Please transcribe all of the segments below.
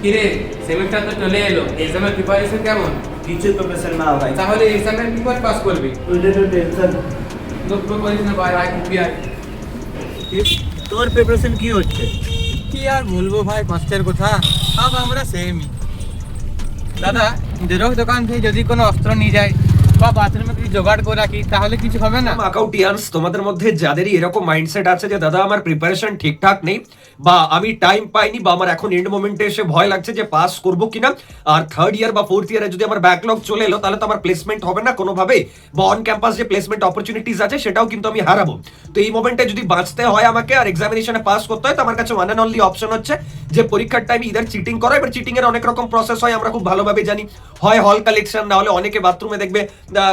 কিরে সেমিস্টার তো চলে এলো এক্সামের প্রিপারেশন কেমন? কিছু প্রিপারেশন না ভাই তাহলে এক্সামে কি করে পাস করবি। ওইটা তো টেনশন দুঃখ করিস না ভাই আই প্রিপেয়ার তোর প্রিপারেশন কি হচ্ছে? কি আর বলব ভাই কষ্টের কথা সব আমরা সেমই দাদা জেরক্স দোকান থেকে যদি কোনো অস্ত্র নিয়ে যায় বা বাথরুমে কিছু জোগাড় করে রাখি তাহলে কিছু হবে না? আকাউন্টিয়ান্স তোমাদের মধ্যে যাদেরই এরকম মাইন্ডসেট আছে যে, দাদা, আমার প্রিপারেশন ঠিকঠাক নেই বা আমি টাইম পাইনি বা আমার এখন এন্ড মোমেন্টে এসে ভয় লাগছে যে পাস করব কিনা। আর থার্ড ইয়ার বা ফোর্থ ইয়ারে যদি আমার ব্যাকলগ চলে এলো, তাহলে তো আমার প্লেসমেন্ট হবে না কোনোভাবে বা অন ক্যাম্পাস যে প্লেসমেন্ট অপরচুনিটিস আছে, সেটাও কিন্তু আমি হারাবো। তো এই মোমেন্টে যদি বাঁচতে হয় আমাকে আর এক্সামিনেশনে পাস করতে হয়, তো আমার কাছে ওয়ান অনলি অপশন হচ্ছে যে, পরীক্ষার টাইমে ইদার চিটিং করা, এবার চিটিং এর অনেক রকম প্রসেস হয়, আমরা খুব ভালোভাবে জানি। হয় হল কালেকশন না হলে অনেকে বাথরুমে দেখবে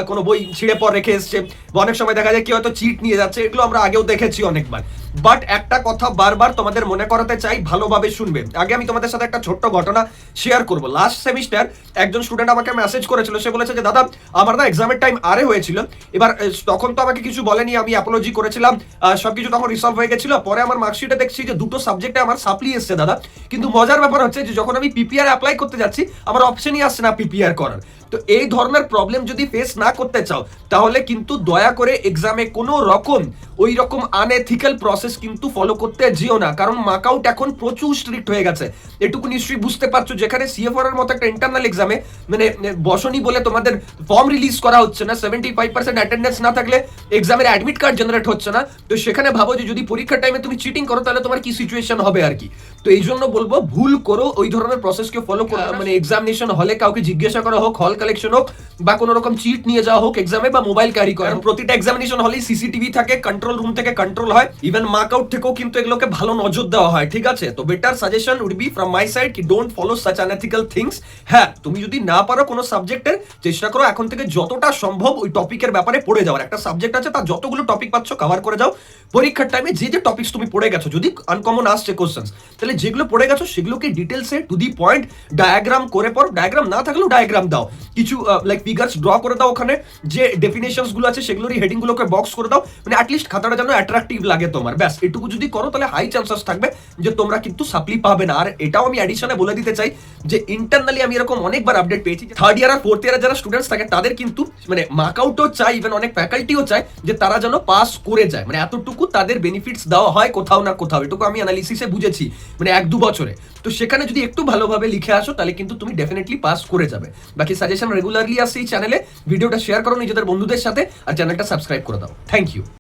কোনো বই ছিঁড়ে পর রেখে এসছে। অনেক সময় দেখা যায় কি হয়তো চিট নিয়ে যাচ্ছে এগুলো আমরা আগেও দেখেছি অনেকবার। বাট একটা কথা বারবার তোমাদের মনে করাতে চাই ভালোভাবে শুনবে। আগে আমি তোমাদের সাথে একটা ছোট্ট ঘটনা শেয়ার করব। লাস্ট সেমিস্টার একজন স্টুডেন্ট আমাকে মেসেজ করেছিল সে বলেছে যে দাদা আমার না এক্সামের টাইম আরে হয়েছিল। এবার তখন তো আমাকে কিছু বলেনি আমি অ্যাপোলজি করেছিলাম। আহ, সবকিছু তখন রিসলভ হয়ে গেছিল। পরে আমার মার্কশিটে দেখছি যে দুটো সাবজেক্টে আমার সাপ্লি এসছে দাদা। কিন্তু মজার ব্যাপার হচ্ছে যে যখন আমি পিপিআর অ্যাপ্লাই করতে যাচ্ছি আমার অপশনই আসছে না পিপিআর করার। তো এই ধরনের প্রবলেম যদি ফেস না করতে চাও তাহলে কিন্তু দয়া করে এক্সামে কোনো রকম ওই রকম আনএথিক্যাল প্রসেস কিন্তু ফলো করতে যেও না। কারণ মাকআউট এখন প্রচুর স্ট্রিক্ট হয়ে গেছে। এটুকু নিশ্চয়ই বুঝতে পারছ যেখানে সিএফআর এর মতো একটা ইন্টারনাল এক্সামে মানে বসনি বলে তোমাদের ফর্ম রিলিজ করা হচ্ছে না। সেভেন্টি ফাইভ পার্সেন্ট অ্যাটেন্ডেন্স না থাকলে এক্সামের অ্যাডমিট কার্ড জেনারেট হচ্ছে না। তো সেখানে ভাবো যে যদি পরীক্ষার টাইমে তুমি চিটিং করো তাহলে তোমার কি সিচুয়েশন হবে আর কি? তো এই জন্য বলব ভুল করো ওই ধরনের প্রসেসকে ফলো করো মানে এক্সামিনেশন হলে কাউকে জিজ্ঞাসা করা হোক হল কালেকশন হোক বা কোনো রকম চিট নিয়ে যাওয়া হোক এক্সামে বা মোবাইল ক্যারি করা প্রতিটা এক্সামিনেশন হলেই সিসিটিভি থাকে কন্ট্রোল রুম থেকে কন্ট্রোল হয় ইভেন মার্ক আউট থেকেও কিন্তু এগুলোকে ভালো নজর দেওয়া হয় ঠিক আছে? তো better suggestion would be from my side কি don't follow such unethical things হ্যাঁ তুমি যদি না পারো কোনো সাবজেক্টের চেষ্টা করো এখন থেকে যতটা সম্ভব ওই টপিকের ব্যাপারে পড়ে যাওয়ার। একটা সাবজেক্ট আছে তার যতগুলো টপিক পাচ্ছ কভার করে যাও। পরীক্ষার টাইমে যে যে টপিকস তুমি পড়ে গেছো যদি আনকমন আসছে কোশ্চেন্স তাহলে যেগুলো পড়ে গেছো সেগুলোকে ডিটেলসে টু দি পয়েন্ট ডায়াগ্রাম করে পর ডায়াগ্রাম না থাকলেও ডায়াগ্রাম দাও। কিছু লাইক ফিগার্স ড্র করে দাও ওখানে। যে ডেফিনেশনসগুলো আছে, সেগুলোরই হেডিং গুলোকে বক্স করে দাও। মানে অ্যাটলিস্ট খাতাটা যেন অ্যাট্রাকটিভ লাগে তোমার, ব্যাস। এটুকু যদি করো, তাহলে হাই চান্সেস থাকবে যে তোমরা কিন্তু সাপ্লি পাবে না। আর এটাও আমি অ্যাডিশনে বলে দিতে চাই যে ইন্টারনালি আমি এরকম অনেকবার আপডেট পেয়েছি থার্ড ইয়ার আর ফোর্থ ইয়ার যারা স্টুডেন্টস থাকে, তাদের কিন্তু মানে মার্ক আউটও চাই ইভেন অনেক ফ্যাকাল্টিও চায় যে তারা যেন পাস করে যায়। মানে এতটুকু তাদের বেনিফিটস দেওয়া হয় কোথাও না কোথাও। এটুকু আমি অ্যানালিসিসে বুঝেছি মানে এক দু বছরে। তো সেখানে যদি একটু ভালোভাবে লিখে আসো, তাহলে কিন্তু তুমি ডেফিনেটলি পাস করে যাবে বাকি সাজেশন রেগুলারলি আসছে এই চ্যানেলে ভিডিওটা শেয়ার করো নিজেদের বন্ধুদের সাথে আর চ্যানেলটা সাবস্ক্রাইব করে দাও। Thank you